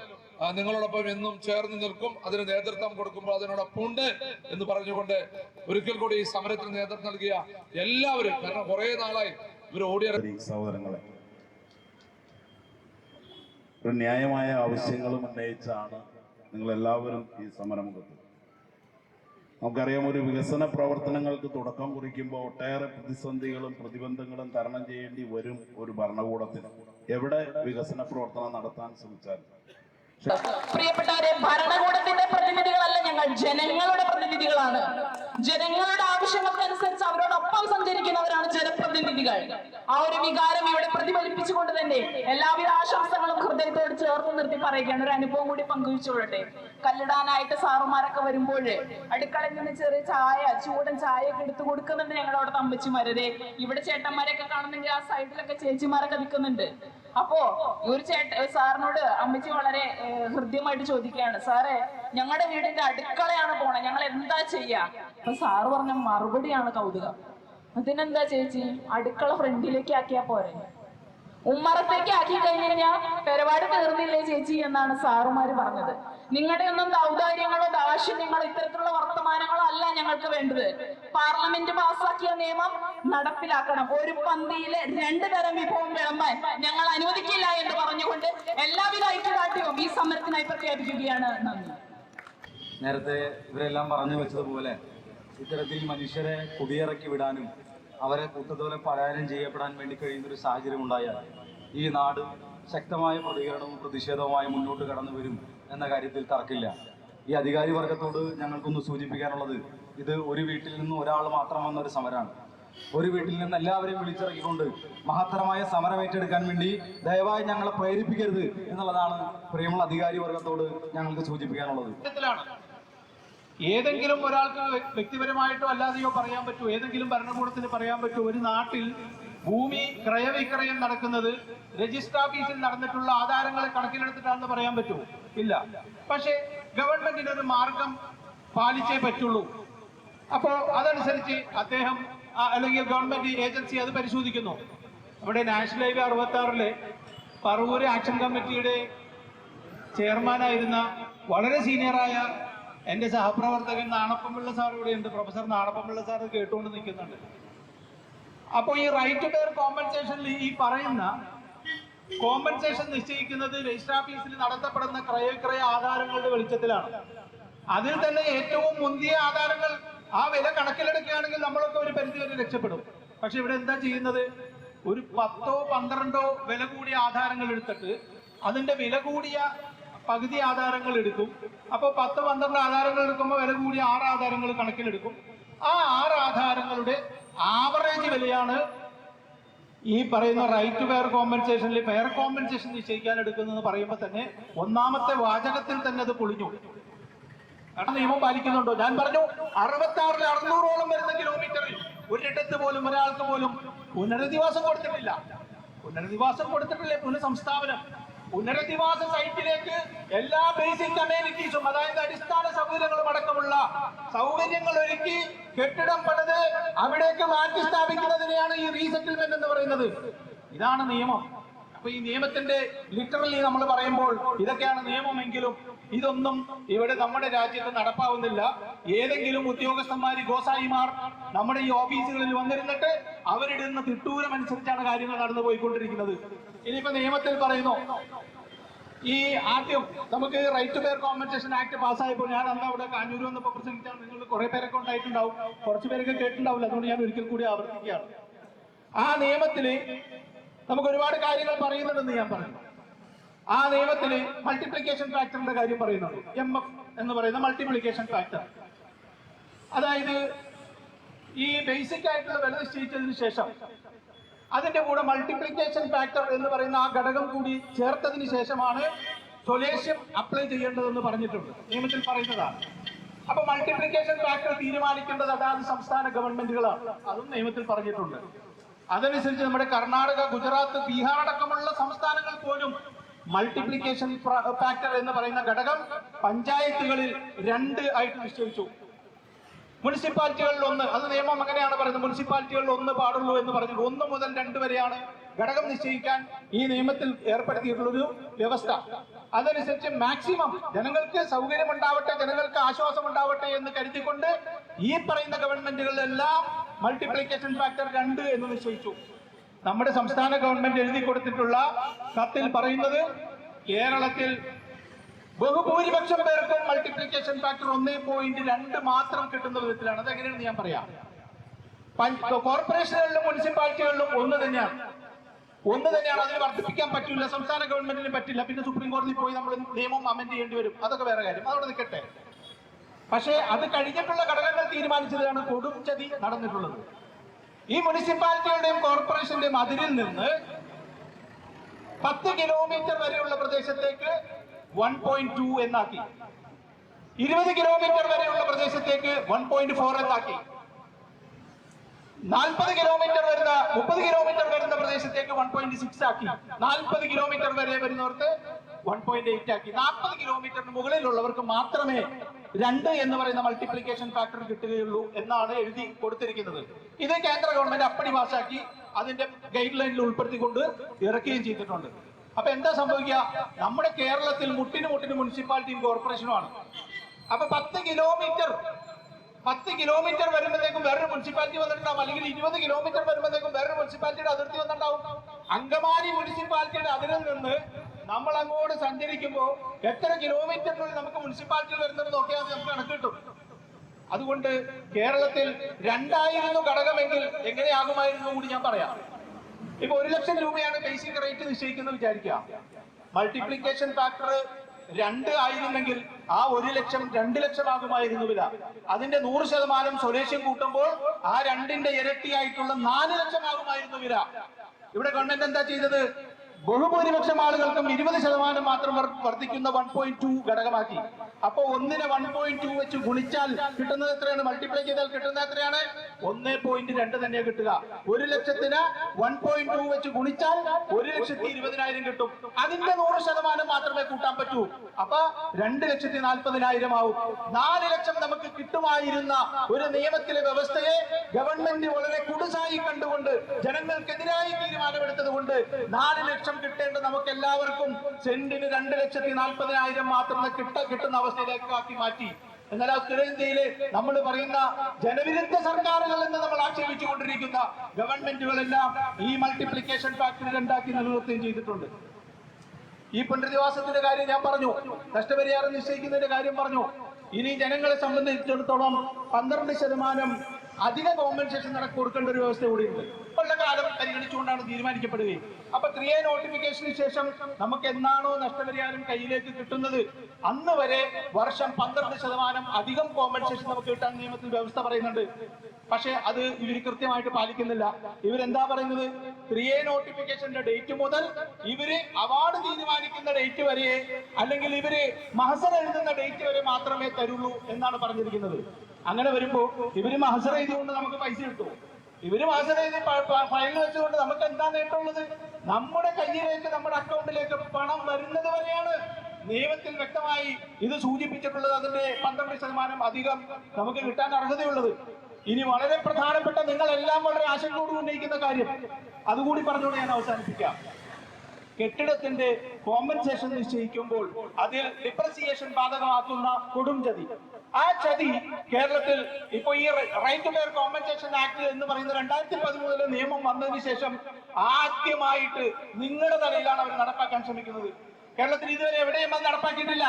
A: നിങ്ങളോടൊപ്പം എന്നും ചേർന്ന് നിൽക്കും. അതിന് നേതൃത്വം കൊടുക്കുമ്പോൾ അതിനോടൊപ്പം ഉണ്ട് എന്ന് പറഞ്ഞുകൊണ്ട് ഒരിക്കൽ കൂടി ഈ സമരത്തിന് നേതൃത്വം നൽകിയ എല്ലാവരും കാരണം കുറെ നാളായി ഇവർ ഓടിയ
B: സഹോദരങ്ങളെ ഒരു ന്യായമായ ആവശ്യങ്ങളും ഉന്നയിച്ചാണ് നിങ്ങൾ എല്ലാവരും ഈ സമരമുഖത്ത്. നമുക്കറിയാം ഒരു വികസന പ്രവർത്തനങ്ങൾക്ക് തുടക്കം കുറിക്കുമ്പോൾ ഒട്ടേറെ പ്രതിസന്ധികളും പ്രതിബന്ധങ്ങളും തരണം ചെയ്യേണ്ടി വരും ഒരു ഭരണകൂടത്തിന്. എവിടെ വികസന പ്രവർത്തനം നടത്താൻ ശ്രമിച്ചാലും
C: പ്രിയപ്പെട്ടവരെ ഭരണകൂടത്തിന്റെ പ്രതിനിധികളല്ല ഞങ്ങൾ. ജനങ്ങളുടെ പ്രതിനിധികളാണ്. ജനങ്ങളുടെ ആവശ്യങ്ങൾക്കനുസരിച്ച് അവരോടൊപ്പം സഞ്ചരിക്കുന്നവരാണ് ജനപ്രതിനിധികൾ ആ ഒരു വികാരം ഇവിടെ പ്രതിഫലിപ്പിച്ചുകൊണ്ട് തന്നെ എല്ലാവിധ ആശംസകളും ഹൃദയത്തോട് ചേർത്ത് നിർത്തി പറയുകയാണ്. ഒരു അനുഭവം കൂടി പങ്കുവെച്ചോളട്ടെ കല്ലിടാനായിട്ട് സാറുമാരൊക്കെ വരുമ്പോൾ അടുക്കളയിൽ നിന്ന് ചെറിയ ചായ ചൂടൻ ചായ ഒക്കെ എടുത്തു കൊടുക്കുന്നുണ്ട് ഞങ്ങളവിടെ തമ്പച്ചിമാരതെ ഇവിടെ ചേട്ടന്മാരെയൊക്കെ കാണുന്നെങ്കിൽ ആ സൈഡിലൊക്കെ ചേച്ചിമാരൊക്കെ നിൽക്കുന്നുണ്ട്. അപ്പോ ഒരു ചേട്ട സാറിനോട് അമ്മച്ചി വളരെ ഹൃദ്യമായിട്ട് ചോദിക്കുകയാണ്. സാറേ ഞങ്ങളുടെ വീടിന്റെ അടുക്കളയാണ് പോണേ. ഞങ്ങൾ എന്താ ചെയ്യാ? അപ്പൊ സാറ് പറഞ്ഞ മറുപടിയാണ് കൗതുകം. അതിനെന്താ ചേച്ചി? അടുക്കള ഫ്രണ്ടിലേക്ക് ആക്കിയാ പോരെ. ഉമ്മറത്തേക്ക് ആക്കി കഴിഞ്ഞു കഴിഞ്ഞാൽ പരിപാടി തീർന്നില്ലേ ചേച്ചി എന്നാണ് സാറുമാര് പറഞ്ഞത്. നിങ്ങളുടെ ഒന്നും ദൗദാര്യങ്ങളോ ദാക്ഷിണ്യങ്ങളോ ഇത്തരത്തിലുള്ള വർത്തമാനങ്ങളോ അല്ല ഞങ്ങൾക്ക് വേണ്ടത്. പാർലമെന്റ് പാസ്സാക്കിയ നിയമം നടപ്പിലാക്കണം. ഒരു പന്തിയിലെ രണ്ടു തരം വിഭവം വിളമ്പാൻ ഞങ്ങൾ അനുവദിക്കില്ല എന്ന് പറഞ്ഞുകൊണ്ട് എല്ലാവിധ ഐക്യദാർഢ്യവും ഈ സമരത്തിനായി പ്രഖ്യാപിക്കുകയാണ്. നന്ദി.
D: നേരത്തെ ഇവരെല്ലാം പറഞ്ഞു വെച്ചതുപോലെ ഇത്തരത്തിൽ മനുഷ്യരെ കുടിയിറക്കി വിടാനും അവരെ കൂട്ടത്തോലെ പലായനം ചെയ്യപ്പെടാൻ വേണ്ടി കഴിയുന്ന ഒരു സാഹചര്യം ഉണ്ടായാൽ ഈ നാട് ശക്തമായ പ്രതികരണവും പ്രതിഷേധവുമായി മുന്നോട്ട് കടന്നു വരും എന്ന കാര്യത്തിൽ തർക്കില്ല ഈ അധികാരി വർഗത്തോട് ഞങ്ങൾക്കൊന്ന് സൂചിപ്പിക്കാനുള്ളത് ഇത് ഒരു വീട്ടിൽ നിന്ന് ഒരാൾ മാത്രം വന്ന ഒരു സമരമാണ്. ഒരു വീട്ടിൽ നിന്ന് എല്ലാവരെയും വിളിച്ചിറക്കിക്കൊണ്ട് മഹത്തരമായ സമരം ഏറ്റെടുക്കാൻ വേണ്ടി ദയവായി ഞങ്ങളെ പ്രേരിപ്പിക്കരുത് എന്നുള്ളതാണ് പ്രിയമുള്ള അധികാരി വർഗത്തോട് ഞങ്ങൾക്ക് സൂചിപ്പിക്കാനുള്ളത്.
E: ഏതെങ്കിലും ഒരാൾക്ക് വ്യക്തിപരമായിട്ടോ അല്ലാതെയോ പറയാൻ പറ്റൂ. ഏതെങ്കിലും ഭരണകൂടത്തിന് പറയാൻ പറ്റൂ. ഒരു നാട്ടിൽ ഭൂമി ക്രയവിക്രയം നടക്കുന്നത് രജിസ്റ്റർ ഓഫീസിൽ നടന്നിട്ടുള്ള ആധാരങ്ങളെ കണക്കിലെടുത്തിട്ടാണെന്ന് പറയാൻ പറ്റൂ. ഇല്ല. പക്ഷേ ഗവൺമെന്റിന് ഒരു മാർഗം പാലിച്ചേ പറ്റുള്ളൂ. അപ്പോ അതനുസരിച്ച് അദ്ദേഹം അല്ലെങ്കിൽ ഗവൺമെന്റ് ഏജൻസി അത് പരിശോധിക്കുന്നു. നമ്മുടെ നാഷണൽ ഹൈവേ അറുപത്തി ആറിലെ പറവൂര് ആക്ഷൻ കമ്മിറ്റിയുടെ ചെയർമാനായിരുന്ന വളരെ സീനിയറായ എന്റെ സഹപ്രവർത്തകൻ നാണപ്പമ്പിള്ള സാർ ഇവിടെയുണ്ട്. പ്രൊഫസർ നാണപ്പമ്പിള്ള സാർ കേട്ടുകൊണ്ട് നിൽക്കുന്നുണ്ട്. അപ്പോൾ ഈ റൈറ്റ് ബെയർ കോമ്പൻസേഷനിൽ ഈ പറയുന്ന കോമ്പൻസേഷൻ നിശ്ചയിക്കുന്നത് രജിസ്റ്റർ ഓഫീസിൽ നടത്തപ്പെടുന്ന ക്രയക്രയ ആധാരങ്ങളുടെ വെളിച്ചത്തിലാണ്. അതിൽ തന്നെ ഏറ്റവും മുന്തിയ ആധാരങ്ങൾ ആ വില കണക്കിലെടുക്കുകയാണെങ്കിൽ നമ്മളൊക്കെ ഒരു പരിധി വരെ രക്ഷപ്പെടും. പക്ഷെ ഇവിടെ എന്താ ചെയ്യുന്നത്? ഒരു പത്തോ പന്ത്രണ്ടോ വില കൂടിയ ആധാരങ്ങൾ എടുത്തിട്ട് അതിന്റെ വില കൂടിയ പകുതി ആധാരങ്ങൾ എടുക്കും. അപ്പോൾ പത്ത് പന്ത്രണ്ട് ആധാരങ്ങൾ എടുക്കുമ്പോൾ വില കൂടി ആറ് ആധാരങ്ങൾ കണക്കിലെടുക്കും. ആ ആറ് ആധാരങ്ങളുടെ ആവറേജ് വിലയാണ് ഈ പറയുന്ന റൈറ്റ് ടു ഫെയർ കോമ്പൻസേഷനിൽ ഫെയർ കോമ്പൻസേഷൻ നിശ്ചയിക്കാൻ എടുക്കുന്നതെന്ന് പറയുമ്പോൾ തന്നെ ഒന്നാമത്തെ വാചകത്തിൽ തന്നെ അത് പൊളിഞ്ഞു. കാരണം നിയമം പാലിക്കുന്നുണ്ടോ? ഞാൻ പറഞ്ഞു അറുപത്തി ആറിൽ അറുന്നൂറോളം വരുന്ന കിലോമീറ്ററിൽ ഒരിടത്ത് പോലും ഒരാൾക്ക് പോലും പുനരധിവാസം കൊടുത്തിട്ടില്ല. പുനരധിവാസം കൊടുത്തിട്ടില്ലേ? പുനഃസംസ്ഥാപനം. പുനരധിവാസ സൈറ്റിലേക്ക് എല്ലാ ബേസിക് അമേനിറ്റീസും അതായത് അടിസ്ഥാന സൗകര്യങ്ങളും അടക്കമുള്ള സൗകര്യങ്ങൾ ഒരുക്കി കെട്ടിടം പണിത് അവിടേക്ക് മാറ്റി സ്ഥാപിക്കുന്നതിനെയാണ് ഈ റീസെറ്റിൽമെന്റ് എന്ന് പറയുന്നത്. ഇതാണ് നിയമം. അപ്പൊ ഈ നിയമത്തിന്റെ ലിറ്ററലി നമ്മൾ പറയുമ്പോൾ ഇതൊക്കെയാണ് നിയമമെങ്കിലും ഇതൊന്നും ഇവിടെ നമ്മുടെ രാജ്യത്ത് നടപ്പാവുന്നില്ല. ഏതെങ്കിലും ഉദ്യോഗസ്ഥന്മാർ ഗോസായിമാർ നമ്മുടെ ഈ ഓഫീസുകളിൽ വന്നിരുന്നിട്ട് തിട്ടൂരം അനുസരിച്ചാണ് കാര്യങ്ങൾ നടന്നു പോയിക്കൊണ്ടിരിക്കുന്നത് ഇനിയിപ്പോ നിയമത്തിൽ പറയുന്നു ഈ ആദ്യം നമുക്ക് right to fair compensation act പാസ്സായപ്പോൾ ഞാൻ അന്ന് അവിടെ കാഞ്ഞൂർ വന്നപ്പോൾ പ്രസംഗിച്ചാൽ നിങ്ങൾ കുറെ പേരൊക്കെ ഉണ്ടായിട്ടുണ്ടാവും. കുറച്ച് പേരൊക്കെ കേട്ടിട്ടുണ്ടാവില്ല. അതുകൊണ്ട് ഞാൻ ഒരിക്കൽ കൂടി ആവർത്തിക്കുകയാണ്. ആ നിയമത്തിൽ നമുക്ക് ഒരുപാട് കാര്യങ്ങൾ പറയുന്നുണ്ടെന്ന് ഞാൻ പറഞ്ഞു ആ നിയമത്തിൽ മൾട്ടിപ്ലിക്കേഷൻ ഫാക്ടറിന്റെ കാര്യം പറയുന്നുണ്ട്. എം എഫ് എന്ന് പറയുന്ന മൾട്ടിപ്ലിക്കേഷൻ ഫാക്ടർ അതായത് ഈ ബേസിക് ആയിട്ടുള്ള വില നിശ്ചയിച്ചതിന് ശേഷം അതിന്റെ കൂടെ മൾട്ടിപ്ലിക്കേഷൻ ഫാക്ടർ എന്ന് പറയുന്ന ആ ഘടകം കൂടി ചേർത്തതിന് ശേഷമാണ് സൊലേഷ്യം അപ്ലൈ ചെയ്യേണ്ടതെന്ന് പറഞ്ഞിട്ടുണ്ട്. നിയമത്തിൽ പറയുന്നതാണ്. അപ്പൊ മൾട്ടിപ്ലിക്കേഷൻ ഫാക്ടർ തീരുമാനിക്കേണ്ടത് അതാത് സംസ്ഥാന ഗവൺമെന്റുകളാണ്. അതും നിയമത്തിൽ പറഞ്ഞിട്ടുണ്ട്. അതനുസരിച്ച് നമ്മുടെ കർണാടക ഗുജറാത്ത് ബീഹാർ അടക്കമുള്ള സംസ്ഥാനങ്ങൾ പോലും മൾട്ടിപ്ലിക്കേഷൻ ഫാക്ടർ എന്ന് പറയുന്ന ഘടകം പഞ്ചായത്തുകളിൽ രണ്ട് ആയിട്ട് നിശ്ചയിച്ചു. മുനിസിപ്പാലിറ്റികളിൽ ഒന്ന് അത് നിയമം അങ്ങനെയാണ് പറയുന്നത് മുനിസിപ്പാലിറ്റികളിൽ ഒന്ന് പാടുള്ളൂ എന്ന് പറഞ്ഞു ഒന്ന് മുതൽ രണ്ട് വരെയാണ് ഘടകം നിശ്ചയിക്കാൻ ഈ നിയമത്തിൽ ഏർപ്പെടുത്തിയിട്ടുള്ളൊരു വ്യവസ്ഥ. അതനുസരിച്ച് മാക്സിമം ജനങ്ങൾക്ക് സൗകര്യം ഉണ്ടാവട്ടെ ജനങ്ങൾക്ക് ആശ്വാസം ഉണ്ടാവട്ടെ എന്ന് കരുതിക്കൊണ്ട് ഈ പറയുന്ന ഗവൺമെന്റുകളിലെല്ലാം മൾട്ടിപ്ലിക്കേഷൻ ഫാക്ടർ രണ്ട് എന്ന് നിശ്ചയിച്ചു. നമ്മുടെ സംസ്ഥാന ഗവൺമെന്റ് എഴുതി കൊടുത്തിട്ടുള്ള കത്തിൽ പറയുന്നത് കേരളത്തിൽ ബഹുഭൂരിപക്ഷം പേർക്കും മൾട്ടിപ്ലിക്കേഷൻ ഫാക്ടർ ഒന്നേ പോയിന്റ് രണ്ട് മാത്രം കിട്ടുന്ന വിധത്തിലാണ്. അത് എങ്ങനെയാണെന്ന് ഞാൻ പറയാം. കോർപ്പറേഷനുകളിലും മുനിസിപ്പാലിറ്റികളിലും ഒന്ന് തന്നെയാണ്. ഒന്ന് തന്നെയാണ് അതിന് വർദ്ധിപ്പിക്കാൻ പറ്റില്ല. സംസ്ഥാന ഗവൺമെന്റിന് പറ്റില്ല. പിന്നെ സുപ്രീം കോടതിയിൽ പോയി നമ്മൾ നിയമം അമെന്റ് ചെയ്യേണ്ടി വരും. അതൊക്കെ വേറെ കാര്യം. അതവിടെ നിൽക്കട്ടെ. പക്ഷേ അത് കഴിഞ്ഞിട്ടുള്ള ഘടകങ്ങൾ തീരുമാനിച്ചതാണ് കൊടും ചതി നടന്നിട്ടുള്ളത്. ഈ മുനിസിപ്പാലിറ്റികളുടെയും കോർപ്പറേഷന്റെയും അതിരിൽ നിന്ന് പത്ത് കിലോമീറ്റർ വരെയുള്ള പ്രദേശത്തേക്ക് വൺ പോയിന്റ് ടു എന്നാക്കി. ഇരുപത് കിലോമീറ്റർ വരെയുള്ള പ്രദേശത്തേക്ക് വൺ പോയിന്റ് ഫോർ എന്നാക്കി. നാൽപ്പത് കിലോമീറ്റർ വരുന്ന മുപ്പത് കിലോമീറ്റർ വരുന്ന പ്രദേശത്തേക്ക് വൺ പോയിന്റ് സിക്സ് ആക്കി. നാൽപ്പത് കിലോമീറ്റർ വരെ വരുന്നവർക്ക് വൺ പോയിന്റ് എയ്റ്റ് ആക്കി. നാൽപ്പത് കിലോമീറ്ററിന് മുകളിലുള്ളവർക്ക് മാത്രമേ രണ്ട് എന്ന് പറയുന്ന മൾട്ടിപ്ലിക്കേഷൻ ഫാക്ടർ കിട്ടുകയുള്ളൂ എന്നാണ് എഴുതി കൊടുത്തിരിക്കുന്നത്. ഇത് കേന്ദ്ര ഗവൺമെന്റ് അപ്പടി പാസാക്കി അതിന്റെ ഗൈഡ് ലൈനിൽ ഉൾപ്പെടുത്തിക്കൊണ്ട് ഇറക്കുകയും ചെയ്തിട്ടുണ്ട്. അപ്പൊ എന്താ സംഭവിക്കുക? നമ്മുടെ കേരളത്തിൽ മുട്ടിന് മുട്ടിന് മുനിസിപ്പാലിറ്റിയും കോർപ്പറേഷനുമാണ് അപ്പൊ പത്ത് കിലോമീറ്റർ പത്ത് കിലോമീറ്റർ വരുമ്പോഴത്തേക്കും വേറൊരു മുനിസിപ്പാലിറ്റി വന്നിട്ടുണ്ടാവും. അല്ലെങ്കിൽ ഇരുപത് കിലോമീറ്റർ വരുമ്പോഴത്തേക്കും വേറൊരു മുനിസിപ്പാലിറ്റിയുടെ അതിർത്തി വന്നിട്ടുണ്ടാവും. അങ്കമാലി മുനിസിപ്പാലിറ്റിയുടെ അതിരിൽ നിന്ന് നമ്മൾ അങ്ങോട്ട് സഞ്ചരിക്കുമ്പോൾ എത്ര കിലോമീറ്ററിനുള്ളിൽ നമുക്ക് മുനിസിപ്പാലിറ്റിയിൽ വരുന്നത് നോക്കിയാൽ നമുക്ക് കണക്ക് കിട്ടും. അതുകൊണ്ട് കേരളത്തിൽ രണ്ടായിരുന്നു ഘടകമെങ്കിൽ എങ്ങനെയാകുമായിരുന്നു കൂടി ഞാൻ പറയാം. ഇപ്പൊ ഒരു ലക്ഷം രൂപയാണ് ബേസിക് റേറ്റ് നിശ്ചയിക്കുന്നത് വിചാരിക്കുക. മൾട്ടിപ്ലിക്കേഷൻ ഫാക്ടർ രണ്ട് ആയിരുന്നെങ്കിൽ ആ ഒരു ലക്ഷം രണ്ട് ലക്ഷം ആകുമായിരുന്നു വില. അതിന്റെ നൂറ് ശതമാനം സ്വദേശം കൂട്ടുമ്പോൾ ആ രണ്ടിന്റെ ഇരട്ടിയായിട്ടുള്ള നാല് ലക്ഷം ആകുമായിരുന്നു വില. ഇവിടെ ഗവൺമെന്റ് എന്താ ചെയ്തത്? ബഹുഭൂരിപക്ഷം ആളുകൾക്കും ഇരുപത് ശതമാനം മാത്രം വർദ്ധിക്കുന്ന വൺ പോയിന്റ് ടു ഘടകമാക്കി. അപ്പൊ ഒന്നിനെ വൺ പോയിന്റ് ടു വെച്ച് ഗുണിച്ചാൽ കിട്ടുന്നത് എത്രയാണ്? മൾട്ടിപ്ലൈ ചെയ്താൽ കിട്ടുന്നത് എത്രയാണ്? ഒന്ന് പോയിന്റ് രണ്ട് തന്നെ കിട്ടുക. ഒരു ലക്ഷത്തിന് വൺ പോയിന്റ് ടു വെച്ച് ഗുണിച്ചാൽ ഒരു ലക്ഷത്തി ഇരുപതിനായിരം കിട്ടും. അതിന്റെ നൂറ് ശതമാനം മാത്രമേ കൂട്ടാൻ പറ്റൂ. അപ്പൊ രണ്ട് ലക്ഷത്തി നാൽപ്പതിനായിരം ആവും. നാല് ലക്ഷം നമുക്ക് കിട്ടുമായിരുന്ന ഒരു നിയമത്തിലെ വ്യവസ്ഥയെ ഗവൺമെന്റ് വളരെ കുടുസായി കണ്ടുകൊണ്ട് ജനങ്ങൾക്കെതിരായി തീരുമാനമെടുത്തത് കൊണ്ട് നാല് ലക്ഷം കിട്ടേണ്ട നമുക്ക് എല്ലാവർക്കും സെന്റിന് രണ്ട് ലക്ഷത്തി നാൽപ്പതിനായിരം മാത്രം കിട്ട കിട്ടുന്ന അവസ്ഥയിലേക്ക് ആക്കി മാറ്റി. എന്നാൽ ഉത്തരേന്ത്യയിലെ നമ്മൾ പറയുന്ന ജനവിരുദ്ധ സർക്കാരുകൾ എന്ന് നമ്മൾ ആക്ഷേപിച്ചു കൊണ്ടിരിക്കുന്ന ഗവൺമെന്റുകളെല്ലാം ഈ മൾട്ടിപ്ലിക്കേഷൻ ഫാക്ടറി ഉണ്ടാക്കി നിലനിർത്തുകയും ചെയ്തിട്ടുണ്ട്. ഈ പുനരധിവാസത്തിന്റെ കാര്യം ഞാൻ പറഞ്ഞു. നഷ്ടപരിഹാരം നിശ്ചയിക്കുന്നതിന്റെ കാര്യം പറഞ്ഞു. ഇനി ജനങ്ങളെ സംബന്ധിച്ചിടത്തോളം പന്ത്രണ്ട് ശതമാനം അധിക കോമ്പൻസേഷൻ നടക്കൊടുക്കേണ്ട ഒരു വ്യവസ്ഥ കൂടിയുണ്ട്. ഇപ്പോഴത്തെ കാലം പരിഗണിച്ചുകൊണ്ടാണ് തീരുമാനിക്കപ്പെടുകയും അപ്പൊ ത്രീ എ നോട്ടിഫിക്കേഷന് ശേഷം നമുക്ക് എന്നാണോ നഷ്ടപരിഹാരം കയ്യിലേക്ക് കിട്ടുന്നത് അന്ന് വരെ വർഷം പന്ത്രണ്ട് ശതമാനം അധികം കോമ്പൻസേഷൻ നമുക്ക് കിട്ടാൻ നിയമത്തിൽ വ്യവസ്ഥ പറയുന്നുണ്ട്. പക്ഷേ അത് ഇവർ കൃത്യമായിട്ട് പാലിക്കുന്നില്ല. ഇവരെന്താ പറയുന്നത്? ത്രീ എ നോട്ടിഫിക്കേഷന്റെ ഡേറ്റ് മുതൽ ഇവർ അവാർഡ് തീരുമാനിക്കുന്ന ഡേറ്റ് വരെ അല്ലെങ്കിൽ ഇവർ മഹസർ എഴുതുന്ന ഡേറ്റ് വരെ മാത്രമേ തരുള്ളൂ എന്നാണ് പറഞ്ഞിരിക്കുന്നത്. അങ്ങനെ വരുമ്പോ ഇവർ മഹസർ ചെയ്തുകൊണ്ട് നമുക്ക് പൈസ കിട്ടും ഇവർ മാസം ഫയൽ വെച്ചുകൊണ്ട് നമുക്ക് എന്താ നേട്ടമുള്ളത്? നമ്മുടെ കയ്യിലേക്ക് നമ്മുടെ അക്കൗണ്ടിലേക്ക് പണം വരുന്നത് വരെയാണ് നിയമത്തിൽ വ്യക്തമായി ഇത് സൂചിപ്പിച്ചിട്ടുള്ളത്. അതിന്റെ പന്ത്രണ്ട് ശതമാനം അധികം നമുക്ക് കിട്ടാൻ അർഹതയുള്ളത്. ഇനി വളരെ പ്രധാനപ്പെട്ട നിങ്ങളെല്ലാം വളരെ ആശങ്കയോട് ഉന്നയിക്കുന്ന കാര്യം. അതുകൂടി പറഞ്ഞുകൊണ്ട് ഞാൻ അവസാനിപ്പിക്കാം. കെട്ടിടത്തിന്റെ കോമ്പൻസേഷൻ നിശ്ചയിക്കുമ്പോൾ അതിൽ ഡിപ്രസിയേഷൻ ബാധകമാക്കുന്ന കൊടും ചതി. ആ ചതി കേരളത്തിൽ ഇപ്പൊ ഈ right to fair compensation act എന്ന് പറയുന്ന രണ്ടായിരത്തി പതിമൂന്നിലെ നിയമം വന്നതിന് ശേഷം ആദ്യമായിട്ട് നിങ്ങളുടെ തലയിലാണ് അവർ നടപ്പാക്കാൻ ശ്രമിക്കുന്നത്. കേരളത്തിൽ ഇതുവരെ എവിടെയും അത് നടപ്പാക്കിയിട്ടില്ല.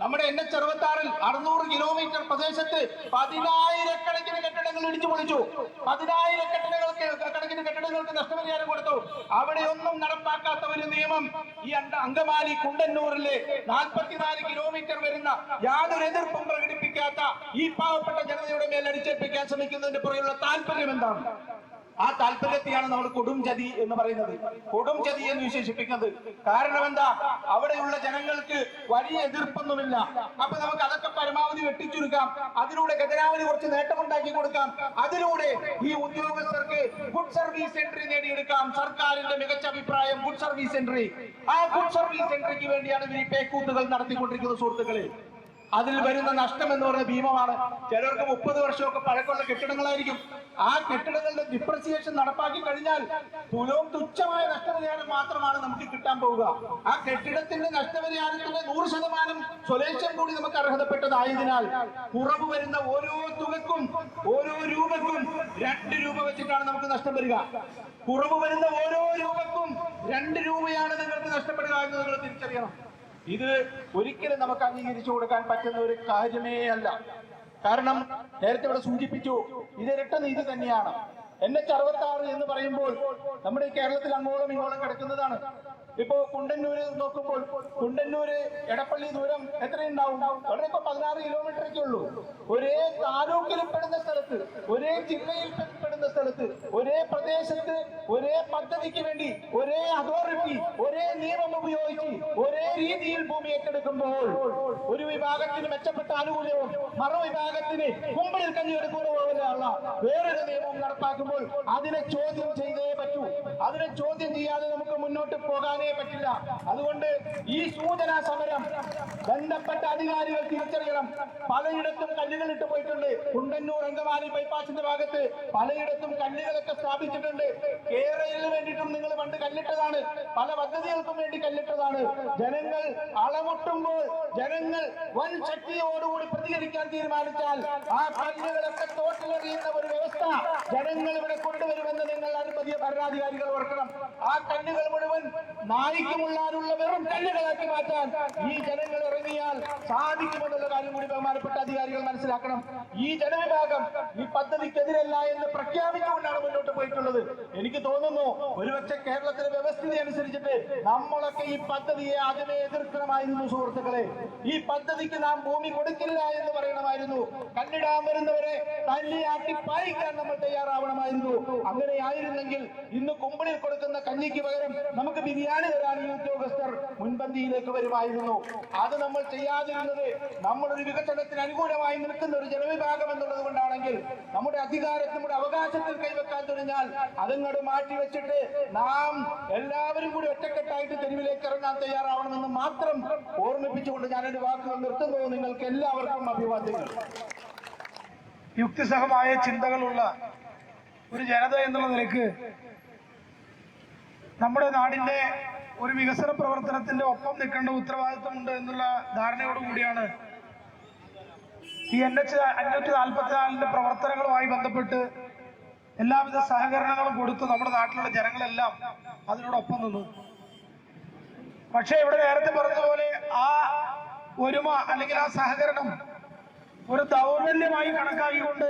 E: നമ്മുടെ എൻ എച്ച് അറുപത്തി ആറിൽ അറുന്നൂറ് കിലോമീറ്റർ പ്രദേശത്ത് പതിനായിരക്കണക്കിന് കെട്ടിടങ്ങൾ ഇടിച്ചു പൊളിച്ചു. പതിനായിരക്കെട്ടിടങ്ങൾക്ക് കണക്കിന് കെട്ടിടങ്ങൾക്ക് നഷ്ടപരിഹാരം കൊടുത്തു. അവിടെയൊന്നും നടപ്പാക്കാത്ത ഒരു നിയമം ഈ അങ്കമാലി കുണ്ടന്നൂരിലെ നാൽപ്പത്തിനാല് കിലോമീറ്റർ വരുന്ന യാതൊരു എതിർപ്പും പ്രകടിപ്പിക്കാത്ത ഈ പാവപ്പെട്ട ജനതയുടെ മേൽ അടിച്ചേൽപ്പിക്കാൻ ശ്രമിക്കുന്നതിന്റെ പുറകിലുള്ള താല്പര്യം എന്താണ്? ആ താല്പര്യത്തെയാണ് നമ്മൾ കൊടും ചതി എന്ന് പറയുന്നത്. കൊടും ചതി എന്ന് വിശേഷിപ്പിക്കുന്നത്. കാരണം എന്താ? അവിടെയുള്ള ജനങ്ങൾക്ക് വലിയ എതിർപ്പൊന്നുമില്ല. അപ്പൊ നമുക്ക് അതൊക്കെ പരമാവധി വെട്ടിച്ചുരുക്കാം. അതിലൂടെ ഖജനാവിന് കുറച്ച് നേട്ടമുണ്ടാക്കി കൊടുക്കാം. അതിലൂടെ ഈ ഉദ്യോഗസ്ഥർക്ക് ഗുഡ് സർവീസ് എൻട്രി നേടിയെടുക്കാം. സർക്കാരിന്റെ മികച്ച അഭിപ്രായം ഗുഡ് സർവീസ് എൻട്രി ആ ഗുഡ് സർവീസ് എൻട്രിക്ക് വേണ്ടിയാണ് ഇവർ ഈ പേക്കൂത്തുകൾ നടത്തിക്കൊണ്ടിരിക്കുന്ന സുഹൃത്തുക്കളെ. അതിൽ വരുന്ന നഷ്ടം എന്ന് പറയുന്ന ഭീമമാണ്. ചിലർക്ക് മുപ്പത് വർഷമൊക്കെ പഴക്കമുള്ള കെട്ടിടങ്ങളായിരിക്കും. ആ കെട്ടിടങ്ങളുടെ ഡിപ്രസിയേഷൻ നടപ്പാക്കി കഴിഞ്ഞാൽ തുലവും തുച്ഛമായ നഷ്ടപരിഹാരം മാത്രമാണ് നമുക്ക് കിട്ടാൻ പോവുക. ആ കെട്ടിടത്തിന്റെ നഷ്ടപരിഹാരത്തിന്റെ നൂറ് ശതമാനം സ്വലേശം കൂടി നമുക്ക് അർഹതപ്പെട്ടതായതിനാൽ കുറവ് വരുന്ന ഓരോ തുകക്കും ഓരോ രൂപക്കും രണ്ട് രൂപ വെച്ചിട്ടാണ് നമുക്ക് നഷ്ടം വരിക. കുറവ് വരുന്ന ഓരോ രൂപക്കും രണ്ട് രൂപയാണ് നിങ്ങൾക്ക് നഷ്ടപ്പെടുക എന്ന് നിങ്ങൾ തിരിച്ചറിയണം. ഇത് ഒരിക്കലും നമുക്ക് അംഗീകരിച്ചു കൊടുക്കാൻ പറ്റുന്ന ഒരു കാര്യമേ അല്ല. കാരണം നേരത്തെ ഇവിടെ സൂചിപ്പിച്ചു ഇത് ഇരട്ട നീതി തന്നെയാണ്. എൻ എച്ച് അറുപത്തി ആറ് എന്ന് പറയുമ്പോൾ നമ്മുടെ കേരളത്തിൽ അങ്ങോളം ഇങ്ങോളം കിടക്കുന്നതാണ്. ഇപ്പോ കുണ്ടന്നൂര് നോക്കുമ്പോൾ കുണ്ടന്നൂര് എടപ്പള്ളി ദൂരം എത്രയുണ്ടാവും? വളരെ ഇപ്പൊ പതിനാറ് കിലോമീറ്റർ ഒക്കെ ഉള്ളൂ ഒരേ താലൂക്കിൽ പെടുന്ന സ്ഥലത്ത് ഒരേ ജില്ലയിൽ പെടുന്ന സ്ഥലത്ത് ഒരേ പ്രദേശത്ത് ഒരേ പദ്ധതിക്ക് വേണ്ടി ഒരേ അതോറിറ്റി ഒരേ നിയമം ഉപയോഗിച്ച് ഒരേ രീതിയിൽ ഭൂമി ഏറ്റെടുക്കുമ്പോൾ ഒരു വിഭാഗത്തിന് മെച്ചപ്പെട്ട ആനുകൂല്യവും മറുവിഭാഗത്തിന് കുമ്പിളിൽ കഞ്ഞി പോലെയുള്ള വേറൊരു നിയമം നടപ്പാക്കുമ്പോൾ അതിനെ ചോദ്യം ചെയ്തേ പറ്റൂ. അതിനെ ചോദ്യം ചെയ്യാതെ നമുക്ക് മുന്നോട്ട് പോകാനേ പറ്റില്ല. അതുകൊണ്ട് ഈ സൂചനാ സമരം ബന്ധപ്പെട്ട അധികാരികൾ തിരിച്ചറിയണം. പലയിടത്തും കല്ലുകൾ ഇട്ട് പോയിട്ടുണ്ട്. കുണ്ടന്നൂർ അങ്കമാലി ബൈപ്പാസിന്റെ ഭാഗത്ത് പലയിടത്തും കല്ലുകളൊക്കെ സ്ഥാപിച്ചിട്ടുണ്ട്. കേരളയിൽ വേണ്ടിയിട്ടും നിങ്ങൾ പണ്ട് കല്ലിട്ടതാണ്. പല പദ്ധതികൾക്കും വേണ്ടി കല്ലിട്ടതാണ്. ജനങ്ങൾ അളമുട്ടുമ്പോൾ ജനങ്ങൾ വൻ ശക്തിയോടുകൂടി പ്രതികരിക്കാൻ തീരുമാനിച്ചാൽ ആ കല്ലുകളൊക്കെ തോട്ടിലെറിയുന്ന ഒരു വ്യവസ്ഥ ജനങ്ങൾ ഇവിടെ കൊണ്ടുവരുമെന്ന് നിങ്ങൾ അനുമതി ഭരണാധികാരികൾ ഓർക്കണം. ആ കല്ലുകൾ മുഴുവൻ നായിക്കുമുള്ളാനുള്ള വെറും കല്ലുകളാക്കി മാറ്റാൻ ഈ ജനങ്ങൾ ഇറങ്ങിയാൽ സാധിക്കുമെന്നുള്ള കാര്യം കൂടി ബഹുമാനപ്പെട്ട അധികാരികൾ മനസ്സിലാക്കണം. ഈ ജനവിഭാഗം ഈ പദ്ധതിക്കെതിരല്ല എന്ന് പ്രഖ്യാപിച്ചുകൊണ്ടാണ് മുന്നോട്ട് പോയിട്ടുള്ളത്. എനിക്ക് തോന്നുന്നു ഒരുപക്ഷെ കേരളത്തിലെ വ്യവസ്ഥിതി അനുസരിച്ചിട്ട് നമ്മളൊക്കെ ഈ പദ്ധതിയെ അതിനെ എതിർക്കണമായിരുന്നു സുഹൃത്തുക്കളെ. ഈ പദ്ധതിക്ക് നാം ഭൂമി കൊടുക്കില്ല എന്ന് പറയണമായിരുന്നു. കണ്ണിടാൻ വരുന്നവരെ തല്ലിയാട്ടി പായിക്കാൻ നമ്മൾ തയ്യാറാവണമായിരുന്നു. അങ്ങനെ ആയിരുന്നെങ്കിൽ ഇന്ന് കുമ്പിളിൽ കൊടുക്കുന്ന കഞ്ഞിക്ക് പകരം നമുക്ക് ബിരിയാണി തരാൻ ഈ ഉദ്യോഗസ്ഥർ മുൻപന്തിയിലേക്ക് വരുമായിരുന്നു. അത് നമ്മൾ ചെയ്യാതിരുന്നത് നമ്മളൊരു വികസനത്തിന് അനുകൂലമായി നിൽക്കുന്ന ഒരു ജനവിഭാഗം എന്നുള്ളത് കൊണ്ടാണെങ്കിൽ നമ്മുടെ അധികാരത്തിൽ നമ്മുടെ അവകാശത്തിൽ കൈവെക്കാൻ തുടങ്ങിയാൽ അതങ്ങോട്ട് മാറ്റി വെച്ചിട്ട് നാം എല്ലാവരും കൂടി ഒറ്റക്കെട്ടായിട്ട് തെരുവിലേക്ക് ഇറങ്ങാൻ തയ്യാറാവണമെന്ന് മാത്രം ഓർമ്മിപ്പിച്ചുകൊണ്ട് ഞാൻ എന്റെ വാക്കുകൾ നിർത്തുന്നു. നിങ്ങൾക്ക് എല്ലാവർക്കും അഭിവാദ്യങ്ങൾ.
F: യുക്തിസഹമായ ചിന്തകളുള്ള ഒരു ജനത എന്നുള്ള നിലയ്ക്ക് നമ്മുടെ നാടിന്റെ ഒരു വികസന പ്രവർത്തനത്തിന്റെ ഒപ്പം നിൽക്കേണ്ട ഉത്തരവാദിത്വമുണ്ട് എന്നുള്ള ധാരണയോടുകൂടിയാണ് ഈ എൻ എച്ച് അഞ്ഞൂറ്റി നാൽപ്പത്തിനാലിന്റെ പ്രവർത്തനങ്ങളുമായി ബന്ധപ്പെട്ട് എല്ലാവിധ സഹകരണങ്ങളും കൊടുത്ത് നമ്മുടെ നാട്ടിലുള്ള ജനങ്ങളെല്ലാം അതിനോടൊപ്പം നിന്നു. പക്ഷേ ഇവിടെ നേരത്തെ പറഞ്ഞതുപോലെ ആ ഒരുമ അല്ലെങ്കിൽ ആ സഹകരണം ഒരു ദൗർബല്യമായി കണക്കാക്കിക്കൊണ്ട്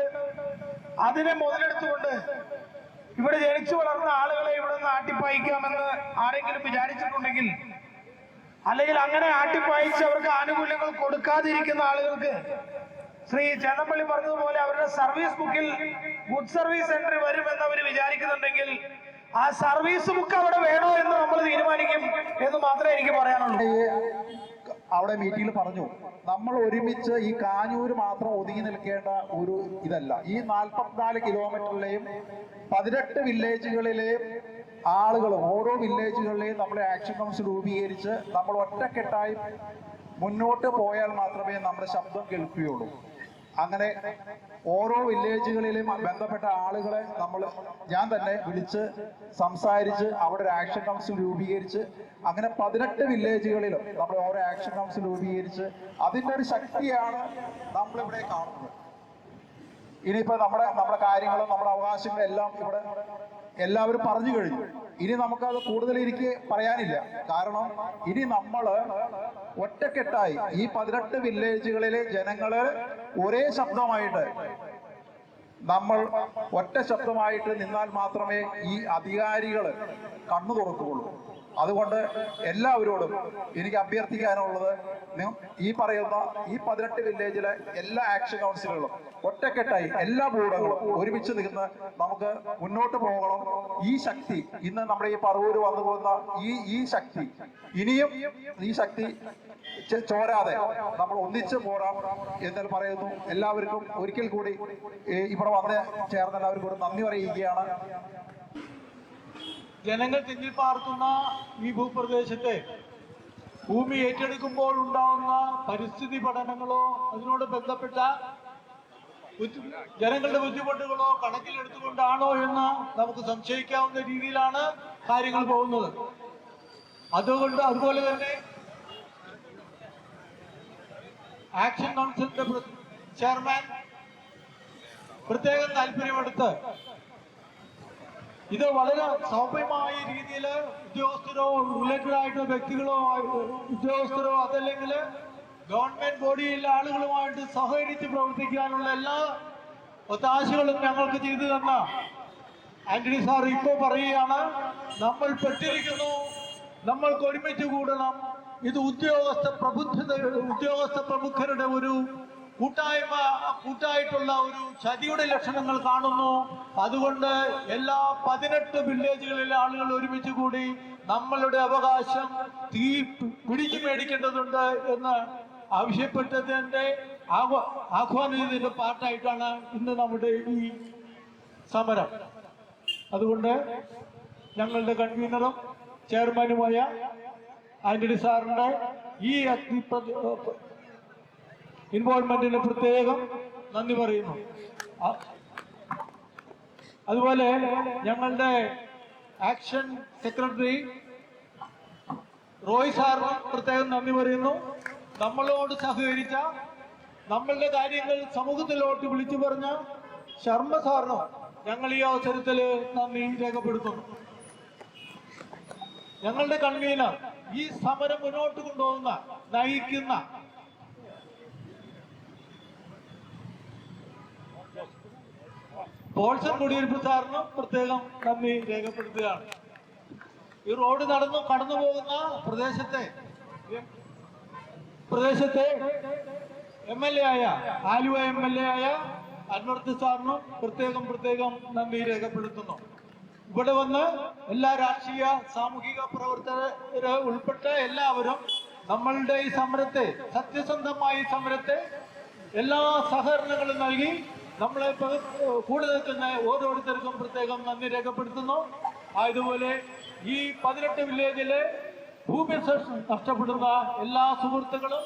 F: അതിനെ മുതലെടുത്തുകൊണ്ട് ഇവിടെ ജനിച്ചു വളർന്ന ആളുകളെ ഇവിടെ നിന്ന് ആട്ടിപ്പായിക്കാമെന്ന് ആരെങ്കിലും വിചാരിച്ചിട്ടുണ്ടെങ്കിൽ അല്ലെങ്കിൽ അങ്ങനെ ആട്ടിപ്പായിച്ച് അവർക്ക് ആനുകൂല്യങ്ങൾ കൊടുക്കാതിരിക്കുന്ന ആളുകൾക്ക് ശ്രീ ചെന്നപ്പള്ളി പറഞ്ഞതുപോലെ അവരുടെ സർവീസ് ബുക്കിൽ ഗുഡ് സർവീസ് എൻട്രി വരുമെന്ന് അവർ വിചാരിക്കുന്നുണ്ടെങ്കിൽ ആ സർവീസ് ബുക്ക് അവിടെ വേണോ എന്ന് നമ്മൾ തീരുമാനിക്കും എന്ന് മാത്രമേ എനിക്ക് പറയാനുള്ളൂ.
G: അവിടെ മീറ്റിംഗിൽ പറഞ്ഞു നമ്മൾ ഒരുമിച്ച് ഈ കാഞ്ഞൂര് മാത്രം ഒതുങ്ങി നിൽക്കേണ്ട ഒരു ഇതല്ല. ഈ നാൽപ്പത്തിനാല് കിലോമീറ്ററിലെയും പതിനെട്ട് വില്ലേജുകളിലെയും ആളുകൾ ഓരോ വില്ലേജുകളിലെയും നമ്മൾ ആക്ഷൻ കൗൺസിൽ രൂപീകരിച്ച് നമ്മൾ ഒറ്റക്കെട്ടായി മുന്നോട്ട് പോയാൽ മാത്രമേ നമ്മുടെ ശബ്ദം കേൾക്കുകയുള്ളൂ. അങ്ങനെ ഓരോ വില്ലേജുകളിലും ബന്ധപ്പെട്ട ആളുകളെ നമ്മൾ ഞാൻ തന്നെ വിളിച്ച് സംസാരിച്ച് അവിടെ ഒരു ആക്ഷൻ കൗൺസിൽ രൂപീകരിച്ച് അങ്ങനെ പതിനെട്ട് വില്ലേജുകളിലും നമ്മൾ ഓരോ ആക്ഷൻ കൗൺസിൽ രൂപീകരിച്ച് അതിന്റെ ഒരു ശക്തിയാണ് നമ്മളിവിടെ കാണുന്നത്. ഇനിയിപ്പോ നമ്മുടെ നമ്മുടെ കാര്യങ്ങളും നമ്മുടെ അവകാശങ്ങളും എല്ലാം ഇവിടെ എല്ലാവരും പറഞ്ഞു കഴിഞ്ഞു. ഇനി നമുക്കത് കൂടുതൽ എനിക്ക് പറയാനില്ല. കാരണം ഇനി നമ്മൾ ഒറ്റക്കെട്ടായി ഈ പതിനെട്ട് വില്ലേജുകളിലെ ജനങ്ങൾ ഒരേ ശബ്ദമായിട്ട് നമ്മൾ ഒറ്റ ശബ്ദമായിട്ട് നിന്നാൽ മാത്രമേ ഈ അധികാരികൾ കണ്ണു തുറക്കുകയുള്ളൂ. അതുകൊണ്ട് എല്ലാവരോടും എനിക്ക് അഭ്യർത്ഥിക്കാനുള്ളത് ഈ പറയുന്ന ഈ പതിനെട്ട് വില്ലേജിലെ എല്ലാ ആക്ഷൻ കൗൺസിലുകളും ഒറ്റക്കെട്ടായി എല്ലാ ബോർഡുകളും ഒരുമിച്ച് നിന്ന് നമുക്ക് മുന്നോട്ട് പോകണം. ഈ ശക്തി ഇന്ന് നമ്മുടെ ഈ പറവൂര് വന്നു പോകുന്ന ഈ ഈ ശക്തി ഇനിയും ഈ ശക്തി ചോരാതെ നമ്മൾ ഒന്നിച്ച് പോരാം എന്ന് പറയുന്നു. എല്ലാവർക്കും ഒരിക്കൽ കൂടി ഇവിടെ വന്ന് ചേർന്ന എല്ലാവർക്കും നന്ദി പറയുകയാണ്.
E: ജനങ്ങൾ തിങ്ങിൽ പാർക്കുന്ന ഈ ഭൂപ്രദേശത്തെ ഭൂമി ഏറ്റെടുക്കുമ്പോൾ ഉണ്ടാവുന്ന പരിസ്ഥിതി പഠനങ്ങളോ അതിനോട് ബന്ധപ്പെട്ട ജനങ്ങളുടെ ബുദ്ധിമുട്ടുകളോ കണക്കിലെടുത്തുകൊണ്ടാണോ എന്ന് നമുക്ക് സംശയിക്കാവുന്ന രീതിയിലാണ് കാര്യങ്ങൾ പോകുന്നത്. അതുകൊണ്ട് അതുപോലെ തന്നെ ആക്ഷൻ കൗൺസിലിന്റെ ചെയർമാൻ പ്രത്യേകം താല്പര്യമെടുത്ത് ഇത് വളരെ സൗമ്യമായ രീതിയിൽ ഉദ്യോഗസ്ഥരോ റിലേറ്റഡ് ആയിട്ടുള്ള വ്യക്തികളോ ഉദ്യോഗസ്ഥരോ അതല്ലെങ്കിൽ ഗവൺമെന്റ് ബോഡിയിലെ ആളുകളുമായിട്ട് സഹകരിച്ച് പ്രവർത്തിക്കാനുള്ള എല്ലാ ഒത്താശകളും ഞങ്ങൾക്ക് ചെയ്തു തന്ന ആന്റണി സാർ ഇപ്പോൾ പറയുകയാണ് നമ്മൾ പെട്ടിരിക്കുന്നു നമ്മൾക്ക് ഒരുമിച്ച് കൂടണം. ഇത് ഉദ്യോഗസ്ഥ പ്രബുദ്ധ ഉദ്യോഗസ്ഥ പ്രമുഖരുടെ ഒരു കൂട്ടായ്മ കൂട്ടായിട്ടുള്ള ഒരു ചതിയുടെ ലക്ഷണങ്ങൾ കാണുന്നു. അതുകൊണ്ട് എല്ലാ പതിനെട്ട് വില്ലേജുകളിലെ ആളുകൾ ഒരുമിച്ച് കൂടി നമ്മളുടെ അവകാശം തീ പിടിച്ചു മേടിക്കേണ്ടതുണ്ട് എന്ന് ആവശ്യപ്പെട്ടതിന്റെ ആഹ്വാ ആഹ്വാനത്തിന്റെ പാർട്ടായിട്ടാണ് ഇന്ന് നമ്മുടെ ഈ സമരം. അതുകൊണ്ട് ഞങ്ങളുടെ കൺവീനറും ചെയർമാനുമായ ആന്റണി സാറിന്റെ ഈ അഗ്നി ഇൻവോൾവ്മെന്റിന് പ്രത്യേകം നന്ദി പറയുന്നു. അതുപോലെ ഞങ്ങളുടെ ആക്ഷൻ സെക്രട്ടറി റോയ് സാറിന് പ്രത്യേകം നന്ദി പറയുന്നു. നമ്മളോട് സഹകരിച്ച നമ്മളുടെ കാര്യങ്ങൾ സമൂഹത്തിലോട്ട് വിളിച്ചു പറഞ്ഞ ശർമ്മ സാറിനോ
H: ഞങ്ങൾ ഈ അവസരത്തിൽ നന്ദി രേഖപ്പെടുത്തുന്നു. ഞങ്ങളുടെ കൺവീനർ ഈ സമരം മുന്നോട്ട് കൊണ്ടുപോകുന്ന നയിക്കുന്ന പോൾസൺ കുടിയിരുപ്പ് സാറിന് പ്രത്യേകം നന്ദി രേഖപ്പെടുത്തുകയാണ്. ഈ റോഡ് നടന്നു കടന്നു പോകുന്ന പ്രദേശത്തെ പ്രദേശത്തെ എം എൽ എ ആയ ആലുവ എം എൽ എ ആയ അൻവർത്ത് സാറിനും പ്രത്യേകം പ്രത്യേകം നന്ദി രേഖപ്പെടുത്തുന്നു. ഇവിടെ വന്ന് എല്ലാ രാഷ്ട്രീയ സാമൂഹിക പ്രവർത്തകര് ഉൾപ്പെട്ട എല്ലാവരും നമ്മളുടെ ഈ സമരത്തെ സത്യസന്ധമായ സമരത്തെ എല്ലാ സഹകരണങ്ങളും നൽകി നമ്മളെ കൂടെ നിൽക്കുന്ന ഓരോരുത്തർക്കും പ്രത്യേകം നന്ദി രേഖപ്പെടുത്തുന്നു. ആയതുപോലെ ഈ പതിനെട്ട് വില്ലേജിലെ ഭൂമി നഷ്ടപ്പെടുന്ന എല്ലാ സുഹൃത്തുക്കളും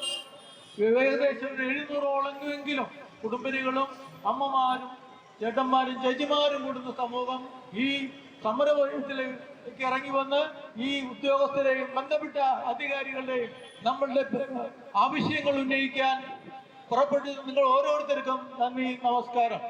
H: ഏകദേശം എഴുന്നൂറോളെങ്കിലും കുടുംബിനികളും അമ്മമാരും ചേട്ടന്മാരും ചേച്ചിമാരും കൂടുന്ന സമൂഹം ഈ സമരത്തിലേക്ക് ഇറങ്ങി വന്ന് ഈ ഉദ്യോഗസ്ഥരെയും ബന്ധപ്പെട്ട അധികാരികളുടെയും നമ്മളുടെ ആവശ്യങ്ങൾ ഉന്നയിക്കാൻ പുറപ്പെട്ടു നിങ്ങൾ ഓരോരുത്തർക്കും നന്ദി നമസ്കാരം.